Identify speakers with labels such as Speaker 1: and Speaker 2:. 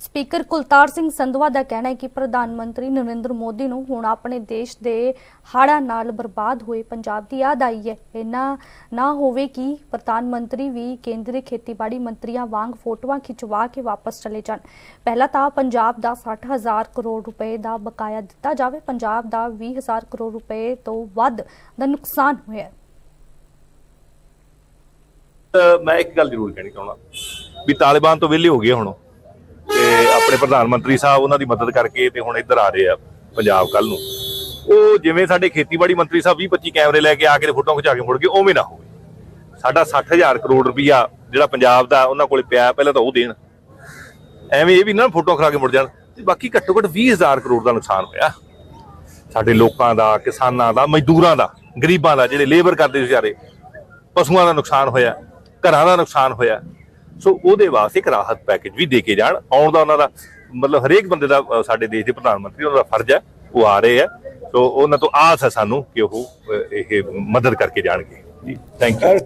Speaker 1: Speaker Kultar Singh Sandhwan ਦਾ ਕਹਿਣਾ ਹੈ ਕਿ ਪ੍ਰਧਾਨ ਮੰਤਰੀ ਨਰਿੰਦਰ ਮੋਦੀ ਨੂੰ ਹੁਣ ਆਪਣੇ ਦੇਸ਼ ਦੇ ਹਾੜਾਂ ਨਾਲ ਬਰਬਾਦ ਹੋਏ ਪੰਜਾਬ ਦੀ ਯਾਦ ਆਈ ਹੈ। ਇੰਨਾ ਨਾ ਹੋਵੇ ਕਿ ਪ੍ਰਧਾਨ ਮੰਤਰੀ ਵੀ ਕੇਂਦਰੀ ਖੇਤੀਬਾੜੀ ਮੰਤਰੀਆਂ ਵਾਂਗ ਫੋਟੋਆਂ ਖਿਚਵਾ ਕੇ ਵਾਪਸ ਚਲੇ ਜਾਣ। ਪਹਿਲਾਂ ਤਾਂ ਪੰਜਾਬ ਦਾ 60000 ਕਰੋੜ ਰੁਪਏ ਦਾ ਬਕਾਇਆ ਦਿੱਤਾ ਜਾਵੇ। ਪੰਜਾਬ ਦਾ 20000 ਕਰੋੜ ਰੁਪਏ ਤੋਂ ਵੱਧ ਦਾ ਨੁਕਸਾਨ ਹੋਇਆ ਹੈ।
Speaker 2: ਮੈਂ ਇੱਕ ਗੱਲ ਜ਼ਰੂਰ ਕਹਿਣੀ ਚਾਹੁੰਦਾ ਵੀ ਤਾਲਿਬਾਨ ਤੋਂ ਵਿਹਲੇ ਹੋ ਗਏ ਹੁਣ। ਤੇ ਆਪਣੇ ਪ੍ਰਧਾਨ ਮੰਤਰੀ ਸਾਹਿਬ ਉਹਨਾਂ ਦੀ ਮਦਦ ਕਰਕੇ ਤੇ ਹੁਣ ਇੱਧਰ ਆ ਰਹੇ ਆ ਪੰਜਾਬ ਕੱਲ ਨੂੰ। ਉਹ ਜਿਵੇਂ ਸਾਡੇ ਖੇਤੀਬਾੜੀ ਮੰਤਰੀ ਸਾਹਿਬ 20 25 ਕੈਮਰੇ ਲੈ ਕੇ ਆ ਕੇ ਫੋਟੋ ਖਿਚਾ ਕੇ ਮੁੜ ਗਏ, ਉਵੇਂ ਨਾ ਹੋਵੇ। ਸਾਡਾ 60000 ਕਰੋੜ ਰੁਪਈਆ ਜਿਹੜਾ ਪੰਜਾਬ ਦਾ ਉਹਨਾਂ ਕੋਲੇ ਪਿਆ ਪਹਿਲਾਂ ਤਾਂ ਉਹ ਦੇਣ। ਐਵੇਂ ਇਹ ਵੀ ਨਾ ਫੋਟੋ ਖਰਾ ਕੇ ਮੁੜ ਜਾਣ ਤੇ ਬਾਕੀ ਘੱਟੋ ਘੱਟ 20000 ਕਰੋੜ ਦਾ ਨੁਕਸਾਨ ਹੋਇਆ। ਸਾਡੇ ਲੋਕਾਂ ਦਾ, ਕਿਸਾਨਾਂ ਦਾ, ਮਜ਼ਦੂਰਾਂ ਦਾ, ਗਰੀਬਾਂ ਦਾ ਜਿਹੜੇ ਲੇਬਰ ਕਰਦੇ ਵਿਚਾਰੇ, ਪਸ਼ੂਆਂ ਦਾ ਨੁਕਸਾਨ ਹੋਇਆ, ਘਰਾਂ ਦਾ ਨੁਕਸਾਨ ਹੋਇਆ। ਸੋ ਉਹਦੇ ਵਾਸਤੇ ਇੱਕ ਰਾਹਤ ਪੈਕੇਜ ਵੀ ਦੇ ਕੇ ਜਾਣ ਆਉਣ ਦਾ ਉਹਨਾਂ ਦਾ ਮਤਲਬ ਹਰੇਕ ਬੰਦੇ ਦਾ ਸਾਡੇ ਦੇਸ਼ ਦੇ ਪ੍ਰਧਾਨ ਮੰਤਰੀ ਉਹਨਾਂ ਦਾ ਫਰਜ਼ ਹੈ ਉਹ ਆ ਰਹੇ ਆ ਸੋ ਉਹਨਾਂ ਤੋਂ ਆਸ ਹੈ ਸਾਨੂੰ ਕਿ ਉਹ ਇਹ ਮਦਦ ਕਰਕੇ ਜਾਣਗੇ। ਜੀ। Thank you